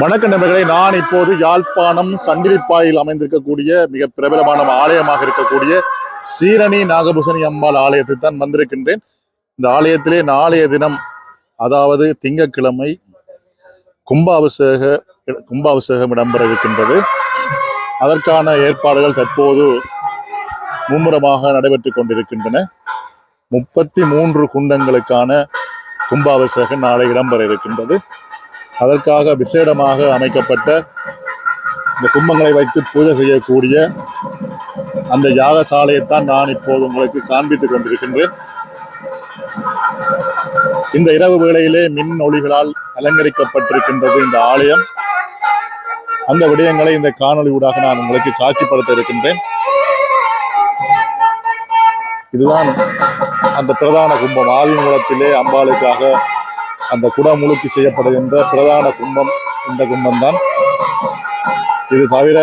வணக்க நண்பர்களே நான் இப்போது யாழ்ப்பாணம் சண்டிலிப்பாயில் அமைந்திருக்கக்கூடிய மிக பிரபலமான ஆலயமாக இருக்கக்கூடிய சீரணி நாகபூசணி அம்பாள் ஆலயத்தில் தான் வந்திருக்கின்றேன். இந்த ஆலயத்திலே நாளைய தினம் அதாவது திங்கட்கிழமை கும்பாபிஷேக கும்பாபிஷேகம் இடம்பெற இருக்கின்றது. அதற்கான ஏற்பாடுகள் தற்போது மும்முரமாக நடைபெற்றுக் கொண்டிருக்கின்றன. முப்பத்தி மூன்று குண்டங்களுக்கான கும்பாபிஷேகம் நாளை இடம்பெற இருக்கின்றது. அதற்காக விசேடமாக அமைக்கப்பட்ட இந்த கும்பங்களை வைத்து பூஜை செய்யக்கூடிய அந்த யாகசாலையைத்தான் நான் இப்போது உங்களுக்கு காண்பித்துக் கொண்டிருக்கின்றேன். இந்த இரவு வேளையிலே மின் ஒளிகளால் அலங்கரிக்கப்பட்டிருக்கின்றது இந்த ஆலயம். அந்த விடயங்களை இந்த காணொளி ஊடாக நான் உங்களுக்கு காட்சிப்படுத்த இருக்கின்றேன். இதுதான் அந்த பிரதான கும்பம். ஆதிமூலத்திலே அம்பாளுக்காக அந்த குடமுழுக்கு செய்யப்படுகின்ற பிரதான கும்பம் இந்த கும்பம்தான். இது தவிர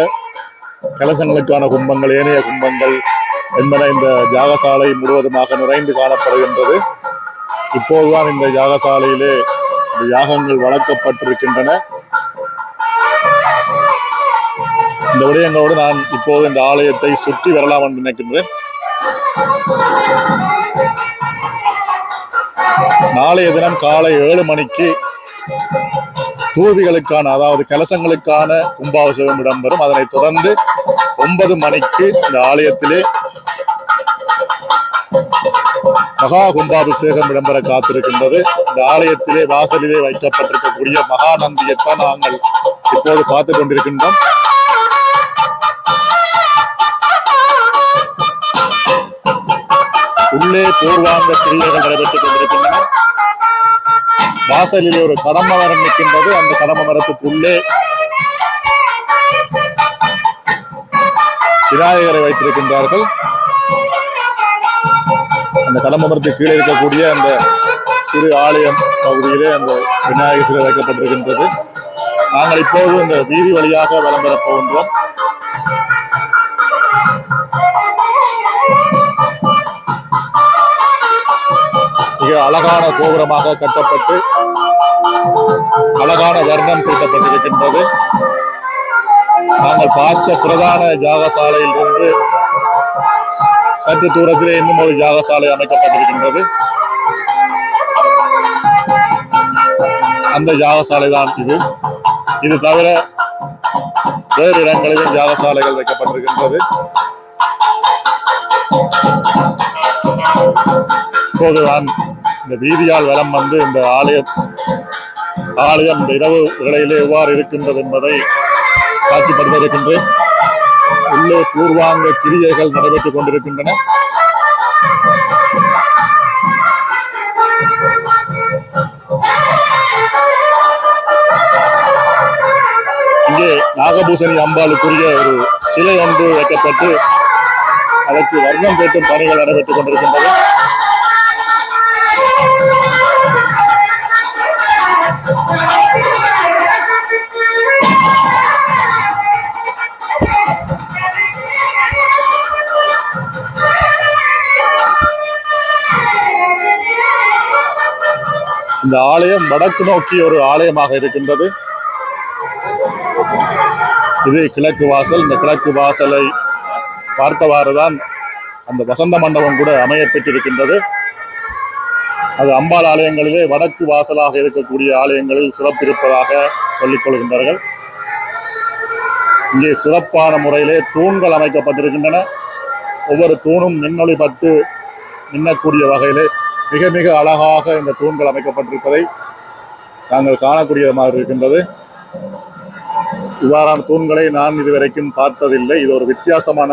கலசங்களுக்கான கும்பங்கள் ஏனைய கும்பங்கள் என்பன இந்த யாகசாலை முழுவதுமாக நிறைந்து காணப்படுகின்றது. இப்போதுதான் இந்த யாகசாலையிலே யாகங்கள் வளர்க்கப்பட்டிருக்கின்றன. இந்த விடயங்களோடு நான் இப்போது இந்த ஆலயத்தை சுற்றி வரலாம் என்று நினைக்கின்றேன். நாளைய தினம் காலை ஏழு மணிக்கு தூவிகளுக்கான அதாவது கலசங்களுக்கான கும்பாபிஷேகம் இடம்பெறும். அதனைத் தொடர்ந்து ஒன்பது மணிக்கு இந்த ஆலயத்திலே மகா கும்பாபிஷேகம் இடம்பெற காத்திருக்கின்றது. இந்த ஆலயத்திலே வாசலிலே வைக்கப்பட்டிருக்கக்கூடிய மகாநந்தியைத்தான் நாங்கள் இப்போது பார்த்துக் கொண்டிருக்கின்றோம். உள்ளே பூர்வாங்க கிரியைகள் நடைபெற்றுக் கொண்டிருக்கின்றன. வாசலில் ஒரு கடம்ப மரம் நிற்கின்றது. அந்த கடம்ப மரத்துக்குள்ளே விநாயகரை வைத்திருக்கின்றார்கள். அந்த கடம்ப மரத்துக்கு கீழே இருக்கக்கூடிய அந்த சிறு ஆலயம் பகுதியிலே அந்த விநாயகர் சிலை வைக்கப்பட்டிருக்கின்றது. நாங்கள் இப்போது இந்த வீதி வழியாக விளம்பரப் போகின்றோம். மிக அழகான கோபுரமாக கட்டப்பட்டு அழகான வர்ணம் தீட்டப்பட்டிருக்கின்றது நாங்கள் பார்த்த பிரதான யாகசாலையில் இருந்து சற்று தூரத்திலே இன்னும் ஒரு யாகசாலை அமைக்கப்பட்டிருக்கின்றது. அந்த யாகசாலை தான் இது. இது தவிர வேறு இடங்களிலும் யாகசாலைகள் வைக்கப்பட்டிருக்கின்றது. இப்போது நான் இந்த வீதியால் வலம் வந்து இந்த ஆலயம் ஆலயம் இந்த இரவு வேளையிலே எவ்வாறு இருக்கின்றது என்பதை காட்சிப்படுத்த இருக்கின்றேன் உள்ளே பூர்வாங்க கிரியைகள் நடைபெற்றுக் கொண்டிருக்கின்றன. இங்கே நாகபூசணி அம்பாளுக்குரிய ஒரு சிலை ஒன்று வைக்கப்பட்டு அதற்கு வர்ணம் கேட்டும் பணிகள் நடைபெற்றுக் கொண்டிருக்கின்றன. இந்த ஆலயம் வடக்கு நோக்கி ஒரு ஆலயமாக இருக்கின்றது. இது கிழக்கு வாசல். இந்த கிழக்கு வாசலை பார்த்தவாறுதான் அந்த வசந்த மண்டபம் கூட அமையப்பெற்றிருக்கின்றது அது அம்பாள் ஆலயங்களிலே வடக்கு வாசலாக இருக்கக்கூடிய ஆலயங்களில் சிறப்பு இருப்பதாக சொல்லிக் கொள்கின்றார்கள். இங்கே சிறப்பான முறையிலே தூண்கள் அமைக்கப்பட்டிருக்கின்றன. ஒவ்வொரு தூணும் மின்னொளி பட்டு மின்னக்கூடிய வகையிலே மிக மிக அழகாக இந்த தூண்கள் அமைக்கப்பட்டிருப்பதை நாங்கள் காணக்கூடிய மாதிரி இருக்கின்றது. இவ்வாறான தூண்களை நான் இதுவரைக்கும் பார்த்ததில்லை. இது ஒரு வித்தியாசமான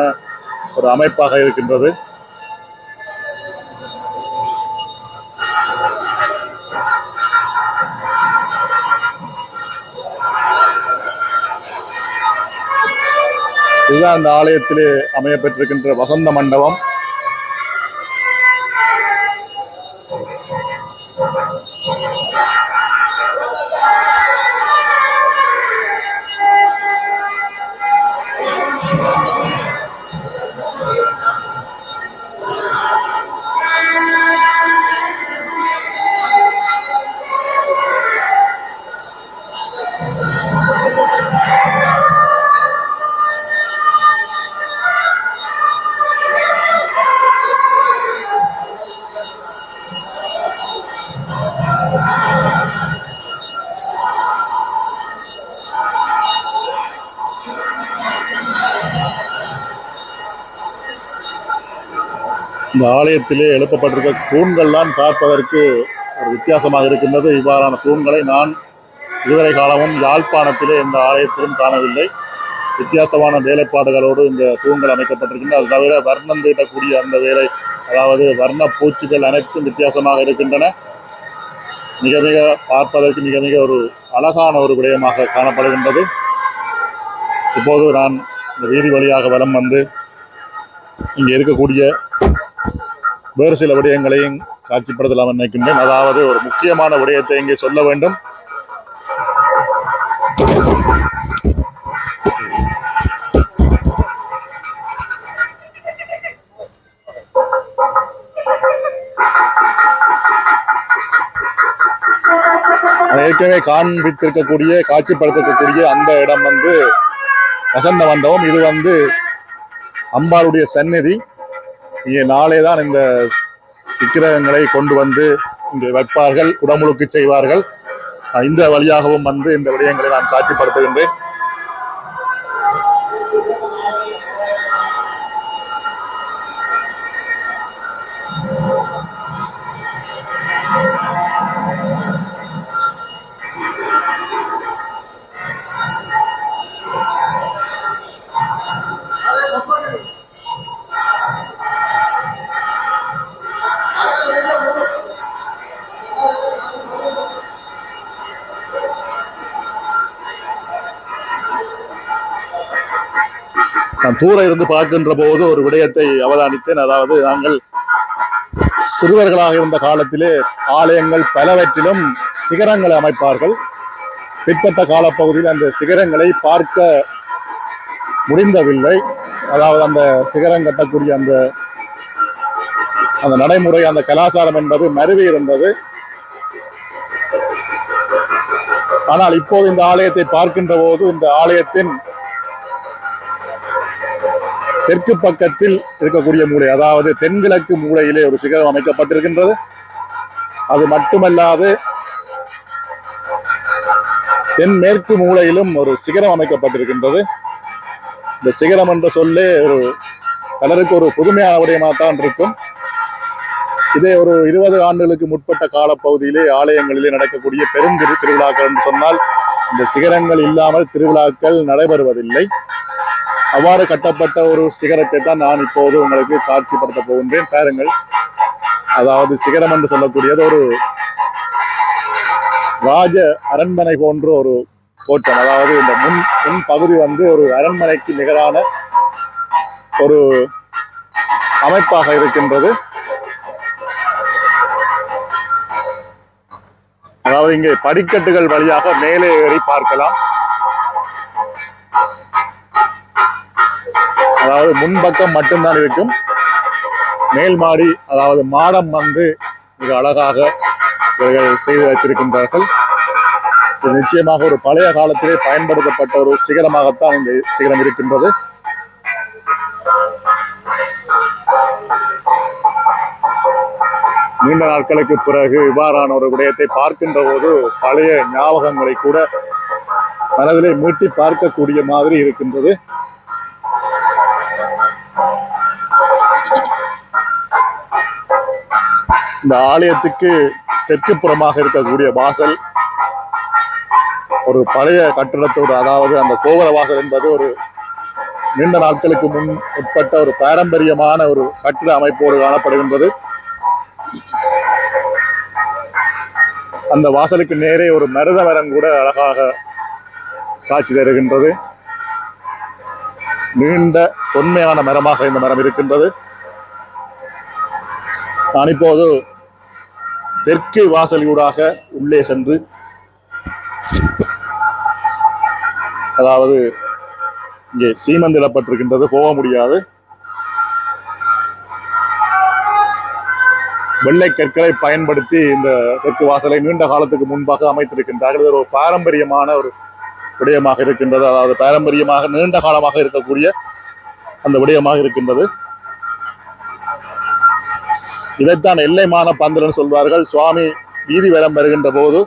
ஒரு அமைப்பாக இருக்கின்றது. இதுதான் இந்த ஆலயத்திலே அமையப்பெற்றிருக்கின்ற வசந்த மண்டபம். இந்த ஆலயத்திலே எழுப்பப்பட்டிருக்க தூண்கள்லாம் பார்ப்பதற்கு ஒரு வித்தியாசமாக இருக்கின்றது. இவ்வாறான தூண்களை நான் இதுவரை காலமும் யாழ்ப்பாணத்திலே எந்த ஆலயத்திலும் காணவில்லை. வித்தியாசமான வேலைப்பாடுகளோடு இந்த தூண்கள் அமைக்கப்பட்டிருக்கின்றன. அது தவிர வர்ணம் தீட்டக்கூடிய அந்த வேலை அதாவது வர்ண பூச்சிகள் அனைத்தும் வித்தியாசமாக இருக்கின்றன. மிக மிக பார்ப்பதற்கு மிக மிக ஒரு அழகான ஒரு விடயமாக காணப்படுகின்றது. இப்போது நான் இந்த வீதி வழியாக வலம் வந்து இங்கே இருக்கக்கூடிய வேறு சில விடயங்களையும் காட்சிப்படுத்தலாம் நினைக்கின்றேன். அதாவது ஒரு முக்கியமான விடயத்தை இங்கே சொல்ல வேண்டும். ஏற்கனவே காண்பித்திருக்கக்கூடிய காட்சிப்படுத்திருக்கக்கூடிய அந்த இடம் வந்து வசந்த மண்டபம். இது வந்து அம்பாளுடைய சந்நிதி. இங்கே நாளே தான் இந்த விக்கிரகங்களை கொண்டு வந்து இங்கே வைப்பார்கள் குடமுழுக்கு செய்வார்கள். இந்த வழியாகவும் வந்து இந்த விடயங்களை நான் காட்சிப்படுத்துகின்றேன். நான் தூர இருந்து பார்க்கின்ற போது ஒரு விடயத்தை அவதானித்தேன். அதாவது நாங்கள் சிறுவர்களாக இருந்த காலத்திலே ஆலயங்கள் பலவற்றிலும் சிகரங்களை அமைப்பார்கள். பிற்பட்ட காலப்பகுதியில் அந்த சிகரங்களை பார்க்க முடிந்ததில்லை அதாவது அந்த சிகரம் கட்டக்கூடிய அந்த அந்த நடைமுறை அந்த கலாச்சாரம் என்பது மருவி இருந்தது. ஆனால் இப்போது இந்த ஆலயத்தை பார்க்கின்ற போது இந்த ஆலயத்தின் தெற்கு பக்கத்தில் இருக்கக்கூடிய மூலை அதாவது தென்கிழக்கு மூலையிலே ஒரு சிகரம் அமைக்கப்பட்டிருக்கின்றது. அது மட்டுமல்லாது தென்மேற்கு மூலையிலும் ஒரு சிகரம் அமைக்கப்பட்டிருக்கின்றது. இந்த சிகரம் என்ற சொல்லே ஒரு பலருக்கு ஒரு புதுமையான விடயமாகத்தான் இருக்கும். இதே ஒரு இருபது ஆண்டுகளுக்கு முற்பட்ட காலப்பகுதியிலே ஆலயங்களிலே நடக்கக்கூடிய பெருந்திரு திருவிழாக்கள் என்று சொன்னால் இந்த சிகரங்கள் இல்லாமல் திருவிழாக்கள் நடைபெறுவதில்லை. அவ்வாறு கட்டப்பட்ட ஒரு சிகரத்தை தான் நான் இப்போது உங்களுக்கு காட்சிப்படுத்த போகின்றேன். பாருங்கள். அதாவது சிகரம் என்று சொல்லக்கூடியது ஒரு ராஜ அரண்மனை போன்ற ஒரு தோற்றம். அதாவது இந்த முன் முன் பகுதி வந்து ஒரு அரண்மனைக்கு நிகரான ஒரு அமைப்பாக இருக்கின்றது. அதாவது இங்கே படிக்கட்டுகள் வழியாக மேலே ஏறி பார்க்கலாம். அதாவது முன்பக்கம் மட்டும்தான் இருக்கும். மேல் மாடி அதாவது மாடம் வந்து மிக அழகாக இவர்கள் செய்து வைத்திருக்கின்றார்கள். இது நிச்சயமாக ஒரு பழைய காலத்திலே பயன்படுத்தப்பட்ட ஒரு சிகரமாகத்தான் இந்த சிகரம் இருக்கின்றது. நீண்ட நாட்களுக்கு பிறகு இவ்வாறான ஒரு விடயத்தை பார்க்கின்ற போது பழைய ஞாபகங்களை கூட மனதிலே மீட்டி பார்க்கக்கூடிய மாதிரி இருக்கின்றது. இந்த ஆலயத்துக்கு தெற்கு புறமாக இருக்கக்கூடிய வாசல் ஒரு பழைய கட்டிடத்தோடு அதாவது அந்த கோபுர வாசல் என்பது ஒரு நீண்ட நாட்களுக்கு முன் உட்பட்ட ஒரு பாரம்பரியமான ஒரு கட்டிட அமைப்போடு காணப்படுகின்றது. அந்த வாசலுக்கு நேரே ஒரு மருத மரம் கூட அழகாக காட்சி தருகின்றது. நீண்ட தொன்மையான மரமாக இந்த மரம் இருக்கின்றது. நான் இப்போது தெற்கு வாசலியூடாக உள்ளே சென்று அதாவது இங்கே சீமந்திடப்பட்டிருக்கின்றது போக முடியாது. வெள்ளை கற்களை பயன்படுத்தி இந்த தெற்கு வாசலை நீண்ட காலத்துக்கு முன்பாக அமைத்திருக்கின்றார்கள். இது ஒரு பாரம்பரியமான ஒரு விடயமாக இருக்கின்றது. அதாவது பாரம்பரியமாக நீண்ட காலமாக இருக்கக்கூடிய அந்த விடயமாக இருக்கின்றது. இதைத்தான் எல்லைமான பந்தல்னு சொல்வார்கள். சுவாமி வீதி வலம் வருகின்ற போது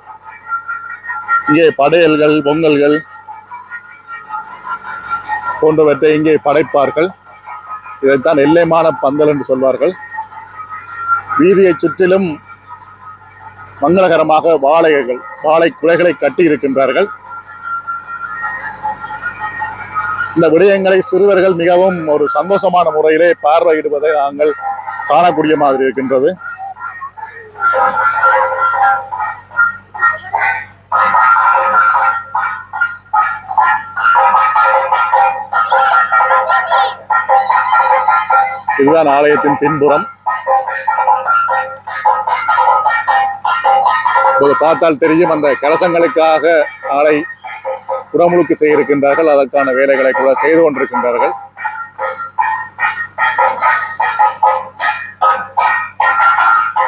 இங்கே படையல்கள் பொங்கல்கள் போன்றவற்றை இங்கே படைப்பார்கள். இதைத்தான் எல்லைமான பந்தல் என்று சொல்வார்கள். வீதியை சுற்றிலும் மங்களகரமாக வாழைகள் வாழை குலைகளை கட்டி இருக்கின்றார்கள். இந்த விடயங்களை சிறுவர்கள் மிகவும் ஒரு சந்தோஷமான முறையிலே பார்வையிடுவதை நாங்கள் காணக்கூடிய மாதிரி இருக்கின்றது. இதுதான் ஆலயத்தின் பின்புறம். பார்த்தால் தெரியும் அந்த கலசங்களுக்காக நாளை புறமுழுக்கு செய்ய இருக்கின்றார்கள் அதற்கான வேலைகளை கூட செய்து கொண்டிருக்கின்றார்கள்.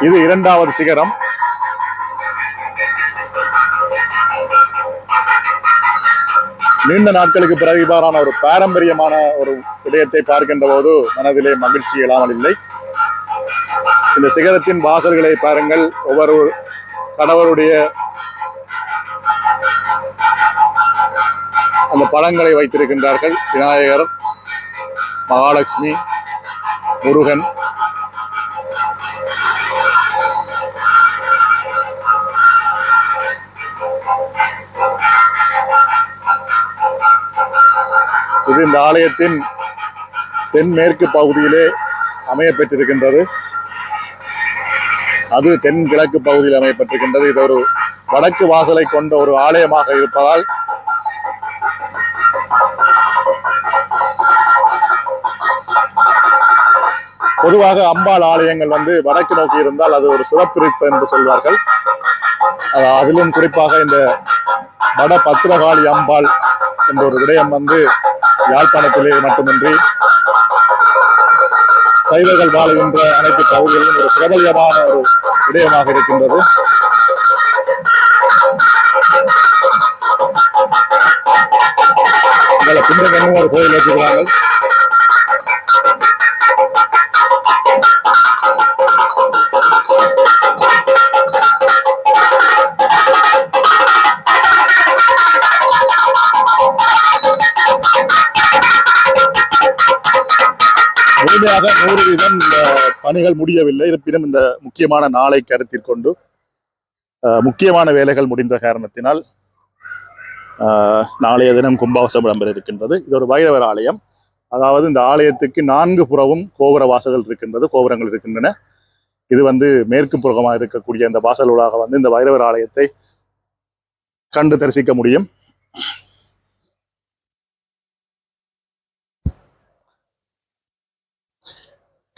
இது இரண்டாவது சிகரம். நீண்ட நாட்களுக்கு பிறகு இவ்வாறான ஒரு பாரம்பரியமான ஒரு விடயத்தை பார்க்கின்ற போது மனதிலே மகிழ்ச்சி இல்லாமல் இல்லை. இந்த சிகரத்தின் வாசல்களை பாருங்கள். ஒவ்வொரு கடவுளுடைய அந்த படங்களை வைத்திருக்கின்றார்கள் விநாயகர் மகாலட்சுமி முருகன். இது இந்த ஆலயத்தின் தென்மேற்கு பகுதியிலே அமையப்பெற்றிருக்கின்றது. அது தென்கிழக்கு பகுதியில் அமையப்பட்டிருக்கின்றது இது ஒரு வடக்கு வாசலை கொண்ட ஒரு ஆலயமாக இருப்பதால் பொதுவாக அம்பாள் ஆலயங்கள் வந்து வடக்கு நோக்கி இருந்தால் அது ஒரு சிறப்பிருப்பு என்று சொல்வார்கள். அதிலும் குறிப்பாக இந்த வட பத்திரகாளி அம்பாள் என்ற ஒரு விடயம் வந்து யாழ்ப்பாணத்திலே மட்டுமின்றி சைவர்கள் வாழுகின்ற அனைத்து பகுதிகளிலும் ஒரு பிரபல்யமான ஒரு விடயமாக இருக்கின்றது. உங்களை பின்னர் என்ன ஒரு கோயில் வச்சிருக்காங்க முழுமையாக நூறு வீதம் இந்த பணிகள் முடியவில்லை. இருப்பினும் இந்த முக்கியமான நாளை கருத்தில் கொண்டு முக்கியமான வேலைகள் முடிந்த காரணத்தினால் நாளைய தினம் கும்பாவசம் இடம்பெற இருக்கின்றது. இது ஒரு வைரவர் ஆலயம். அதாவது இந்த ஆலயத்துக்கு நான்கு புறவும் கோபுர வாசல்கள் இருக்கின்றது கோபுரங்கள் இருக்கின்றன. இது வந்து மேற்கு புறமாக இருக்கக்கூடிய இந்த வாசலூடாக வந்து இந்த வைரவர் ஆலயத்தை கண்டு தரிசிக்க முடியும்.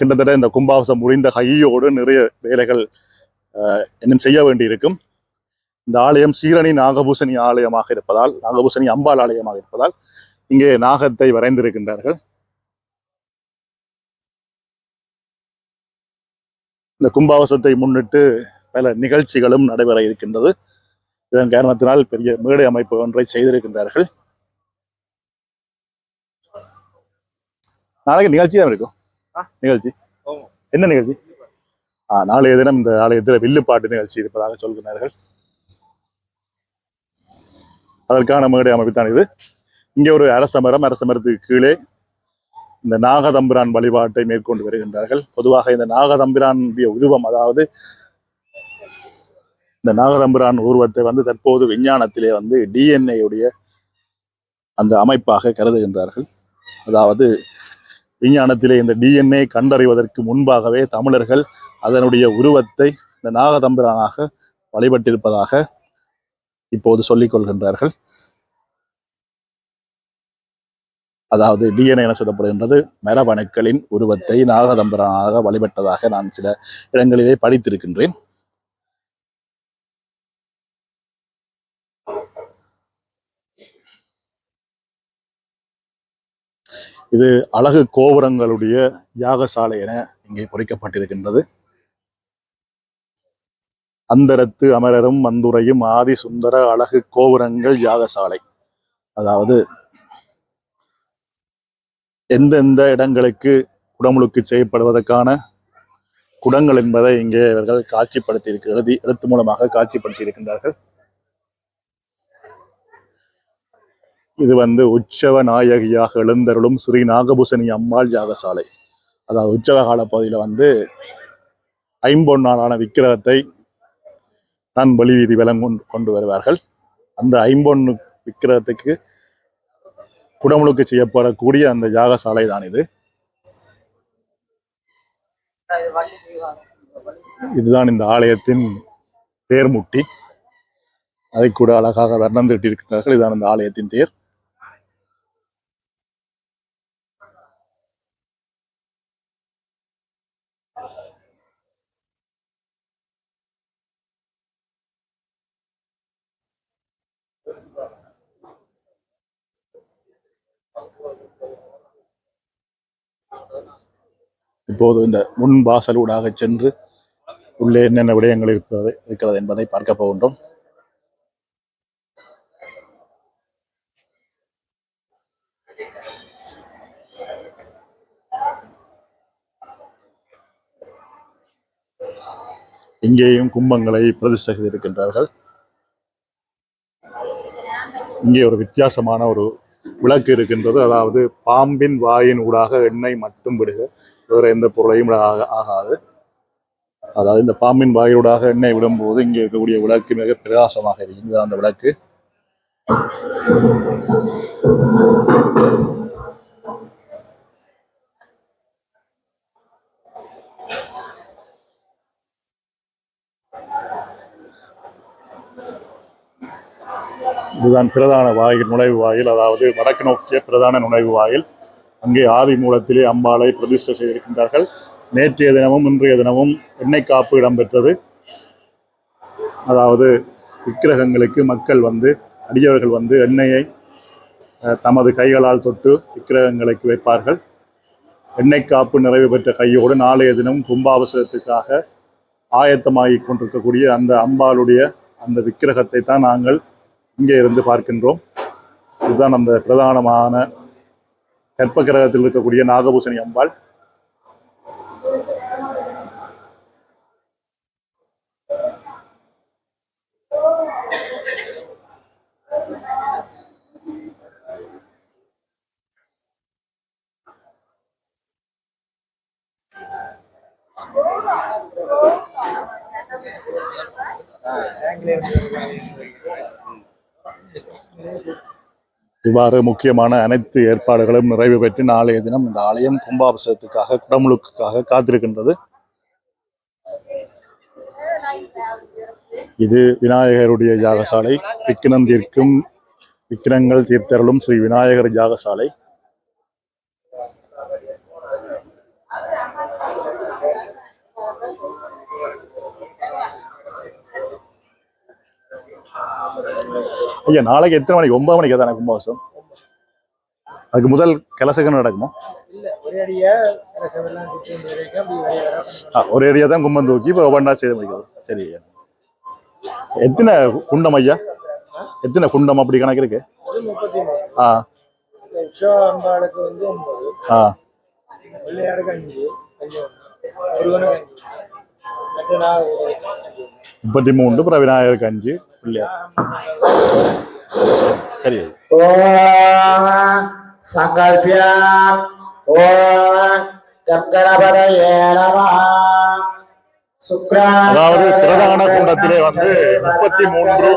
கிட்டத்தட்ட இந்த கும்பாவசம் முடிந்த கையோடு நிறைய வேலைகள் அஹ், இன்னும் செய்ய வேண்டியிருக்கும். இந்த ஆலயம் சீரணி நாகபூசணி ஆலயமாக இருப்பதால் நாகபூசணி அம்பாள் ஆலயமாக இருப்பதால் இங்கே நாகத்தை வரைந்திருக்கின்றார்கள். இந்த கும்பாவசத்தை முன்னிட்டு பல நிகழ்ச்சிகளும் நடைபெற இருக்கின்றது. இதன் காரணத்தினால் பெரிய மேடை அமைப்பு ஒன்றை செய்திருக்கின்றார்கள். நாளைக்கு நிகழ்ச்சி தான் இருக்கும்? நிகழ்ச்சி. என்ன நிகழ்ச்சி? நாளைய தினம் இந்த ஆலயத்தில் வில்லுப்பாட்டு நிகழ்ச்சி இருப்பதாக சொல்கிறார்கள் அதற்கான மேடை அமைப்பு தான் இது. இங்கே ஒரு அரச மரம் அரச மரத்துக்கு கீழே இந்த நாகதம்பிரான் வழிபாட்டை மேற்கொண்டு வருகின்றார்கள். பொதுவாக இந்த நாகதம்பிரானுடைய உருவம் அதாவது இந்த நாகதம்பிரான் உருவத்தை வந்து தற்போது விஞ்ஞானத்திலே வந்து DNA உடைய அந்த அமைப்பாக கருதுகின்றார்கள். அதாவது விஞ்ஞானத்திலே இந்த டிஎன்ஏ கண்டறிவதற்கு முன்பாகவே தமிழர்கள் அதனுடைய உருவத்தை இந்த நாகதம்பிரானாக வழிபட்டிருப்பதாக இப்போது சொல்லிக் கொள்கின்றார்கள். அதாவது டிஎன்ஏ என சொல்லப்படுகின்றது மரபணுக்களின் உருவத்தை நாகதம்பிரானாக வழிபட்டதாக நான் சில இடங்களிலே படித்திருக்கின்றேன். இது அழகு கோபுரங்களுடைய யாகசாலை என இங்கே பொறிக்கப்பட்டிருக்கின்றது. அந்தரத்து அமரரும் மந்துரையும் ஆதி சுந்தர அழகு கோபுரங்கள் யாகசாலை. அதாவது எந்தெந்த இடங்களுக்கு குடமுழுக்கு செய்யப்படுவதற்கான குடங்கள் என்பதை இங்கே இவர்கள் காட்சிப்படுத்தி இருக்க எழுதி எழுத்து மூலமாக காட்சிப்படுத்தி இருக்கின்றார்கள் இது வந்து உற்சவ நாயகியாக எழுந்தருளும் ஸ்ரீ நாகபூசணி அம்மாள் யாகசாலை. அதாவது உற்சவ கால பகுதியில் வந்து ஐம்பொன்னாளான விக்கிரகத்தை தான் வெளி வீதி வலம் கொண்டு வருவார்கள். அந்த ஐம்பொன்னு விக்கிரகத்துக்கு குடமுழுக்கு செய்யப்படக்கூடிய அந்த யாகசாலை தான் இது. இதுதான் இந்த ஆலயத்தின் தேர்முட்டி. அதை கூட அழகாக வர்ணம் தீட்டியிருக்கிறார்கள் இதுதான் இந்த ஆலயத்தின் தேர். இப்போது இந்த முன் வாசலூடாக சென்று உள்ளே என்னென்ன விடயங்கள் இருப்பது இருக்கிறது என்பதை பார்க்க போகின்றோம். இங்கேயும் கும்பங்களை பிரதிஷ்டை செய்திருக்கின்றார்கள் இங்கே ஒரு வித்தியாசமான ஒரு விளக்கு இருக்கின்றது. அதாவது பாம்பின் வாயின் ஊடாக எண்ணெய் மட்டும் விடுக. வேறு எந்த பொருளையும் ஆக- ஆகாது. அதாவது இந்த பாம்பின் வாயிலூடாக எண்ணெய் விடும்போது இங்கே இருக்கக்கூடிய விளக்கு மிக பிரகாசமாக இருக்குது அந்த விளக்கு. இதுதான் பிரதான வாயில் நுழைவு வாயில். அதாவது வடக்கு நோக்கிய பிரதான நுழைவு வாயில். அங்கே ஆதி மூலத்திலே அம்பாளை பிரதிஷ்டை செய்திருக்கின்றார்கள். நேற்றைய தினமும் இன்றைய தினமும் எண்ணெய் காப்பு இடம்பெற்றது. அதாவது விக்கிரகங்களுக்கு மக்கள் வந்து அடியவர்கள் வந்து எண்ணெயை தமது கைகளால் தொட்டு விக்கிரகங்களுக்கு வைப்பார்கள். எண்ணெய் காப்பு நிறைவு பெற்ற கையோடு நாளைய தினம் கும்பாபசரத்துக்காக ஆயத்தமாகிக் கொண்டிருக்கக்கூடிய அந்த அம்பாளுடைய அந்த விக்கிரகத்தை தான் நாங்கள் இங்கே இருந்து பார்க்கின்றோம். இதுதான் அந்த பிரதானமான கற்ப கிரகத்தில் இருக்கக்கூடிய நாகபூசணி அம்பாள். இவ்வாறு முக்கியமான அனைத்து ஏற்பாடுகளும் நிறைவு பெற்று நாளைய தினம் இந்த ஆலயம் கும்பாபிஷேகத்துக்காக குடமுழுக்குக்காக காத்திருக்கின்றது. இது விநாயகருடைய யாகசாலை. விக்கினம் தீர்க்கும் விக்கிரங்கள் தீர்த்தருளும் ஸ்ரீ விநாயகர் யாகசாலை. ஐயா நாளைக்கு எத்தனை மணிக்கு? ஒன்பது மணிக்கு தானே கும்பாபிஷேகம்? அதுக்கு முதல் கலசகம் நடக்குமா? ஒரே ஏரியா தான் கும்பம் தூக்கி இப்போ ஒவ்வொன்றா செய்து முடிக்கிறது. சரி ஐயா. எத்தனை குண்டம் ஐயா? எத்தனை குண்டம் அப்படி கணக்கு இருக்கு? ஆ. ஆ. முப்பத்தி மூன்று அப்புறம் விநாயகருக்கு அஞ்சு. சரி. அதாவது பிரதான குண்டத்திலே வந்து முப்பத்தி மூன்று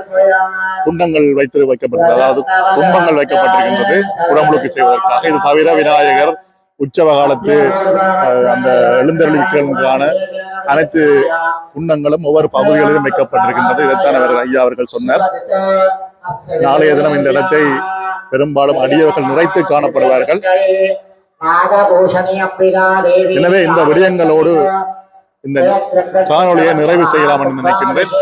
குண்டங்கள் வைத்து வைக்கப்பட்டது அதாவது கும்பங்கள் வைக்கப்பட்டிருக்கின்றது. உடம்புக்கு செய்வதற்காக. இது தவிர விநாயகர் உற்சவ காலத்து அந்த எழுந்தருளிக்கான அனைத்து குண்ணங்களும் ஒவ்வொரு பகுதிகளிலும் வைக்கப்பட்டிருக்கின்றது. இதைத்தான் அவர் ஐயா அவர்கள் சொன்னார். நாளைய தினம் இந்த இடத்தை பெரும்பாலும் அடியவர்கள் நிறைத்து காணப்படுவார்கள். எனவே இந்த விடயங்களோடு இந்த காணொளியை நிறைவு செய்யலாம் என்று நினைக்கின்றேன்.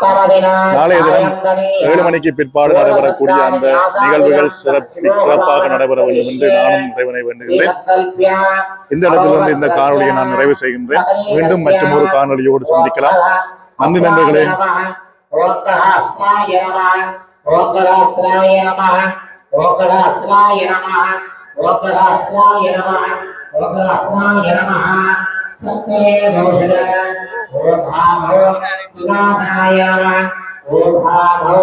நாளைய தினம் ஏழு மணிக்கு பிற்பாடு நடைபெறக்கூடிய அந்த நிகழ்வுகள் சிறப்பு சிறப்பாக நடைபெற வேண்டும் என்று நானும் இறைவனை வேண்டுகிறேன். இந்த இடத்திலிருந்து இந்த காணொளியை நான் நிறைவு செய்கின்றேன். மீண்டும் மற்றும் ஒரு காணொளியோடு சந்திக்கலாம். நன்றி நண்பர்களே. ஓங்கராஸ்திராய நம ஓங்கராஸ்திராய நம ஓங்கராஸ்திராய நம ஓங்கராஸ்திராய நம. ஓங்கராஸ்திராய நம சத்தே மோகன ஓம் ஆமோ சிவானாய நம ஓம் ஆமோ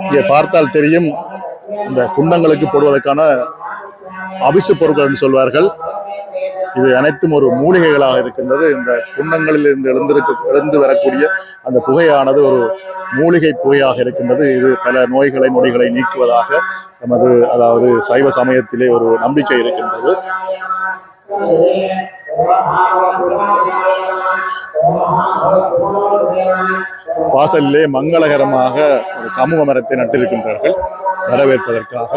இங்கே பார்த்தால் தெரியும் இந்த குண்டங்களுக்கு போடுவதற்கான அபிசு பொருட்கள் என்று சொல்வார்கள். இது அனைத்தும் ஒரு மூலிகைகளாக இருக்கின்றது. இந்த குண்டங்களில் இருந்து எழுந்திருக்க எழுந்து வரக்கூடிய அந்த புகையானது ஒரு மூலிகை புகையாக இருக்கின்றது. இது பல நோய்களை நொடிகளை நீக்குவதாக நமது அதாவது சைவ சமயத்திலே ஒரு நம்பிக்கை இருக்கின்றது. வாசலிலே மங்களகரமாக ஒரு கமுக மரத்தை நட்டிருக்கின்றார்கள். வரவேற்பதற்காக.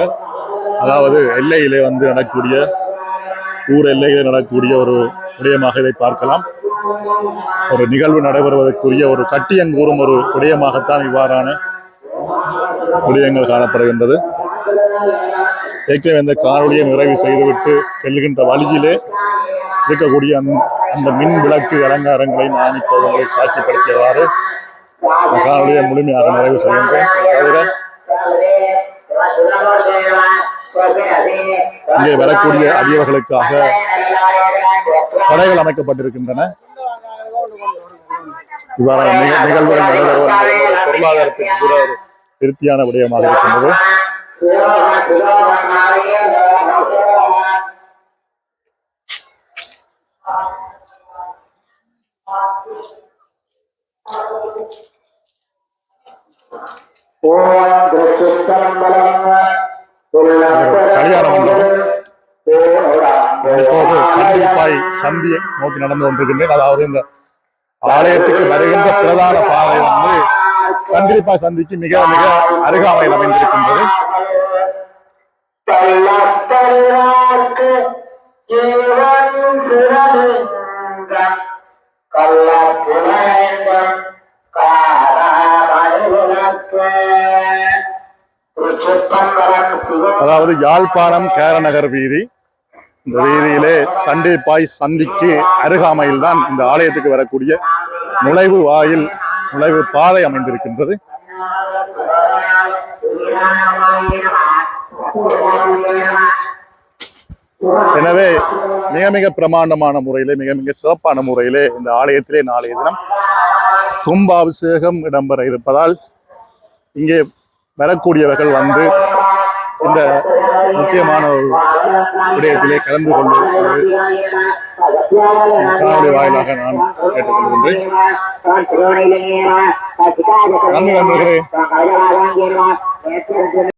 அதாவது எல்லையிலே வந்து நடக்கூடிய ஊர் எல்லையிலே நடக்கக்கூடிய ஒரு விடயமாக இதை பார்க்கலாம். ஒரு நிகழ்வு நடைபெறுவதற்குரிய ஒரு கட்டியங்கூறும் ஒரு விடயமாகத்தான் இவ்வாறான விடயங்கள் காணப்படுகின்றது. ஏற்கனவே இந்த காணொலியை நிறைவு செய்துவிட்டு செல்கின்ற வழியிலே இருக்கக்கூடிய அந்த மின் விளக்கு அலங்காரங்களை நான் இப்போது உங்களை காட்சிப்படுத்தியவாறு காணொலியை முழுமையாக நிறைவு செய்கின்றேன். தவிர இங்கே வரக்கூடிய அடியவர்களுக்காக கடைகள் அமைக்கப்பட்டிருக்கின்றன. இவ்வாறான நிக- நிகழ்வுகள் நடைபெறுவது பொருளாதாரத்துக்கு கூட ஒரு திருப்தியான விடயமாக இருக்கின்றது. கல்யாண மண்டபம் இப்போது சந்திப்பாய் சந்தியை நோக்கி நடந்து கொண்டிருக்கின்றேன். அதாவது இந்த ஆலயத்துக்கு வருகின்ற பிரதான பாதை வந்து சண்டிப்பாய் சந்திக்கு மிக மிக அருகாமையில் அமைந்திருக்கின்றது. கள்ளத்தல்லார்க்கு அதாவது யாழ்ப்பாணம் கேரநகர் வீதி. இந்த வீதியிலே சண்டே பாய் சந்திக்கு அருகாமையில் தான் இந்த ஆலயத்துக்கு வரக்கூடிய நுழைவு வாயில் நுழைவு பாதை அமைந்திருக்கின்றது. எனவே மிக மிக பிரமாண்டமான முறையிலே மிக மிக சிறப்பான முறையிலே இந்த ஆலயத்திலே நாளைய தினம் கும்பாபிஷேகம் இடம்பெற இருப்பதால் இங்கே வரக்கூடியவர்கள் வந்து இந்த முக்கியமான ஒரு விடயத்திலே கலந்து கொண்டு காணொலி வாயிலாக நான் கேட்டுக்கொள்கின்றேன். நன்றி நண்பர்களே.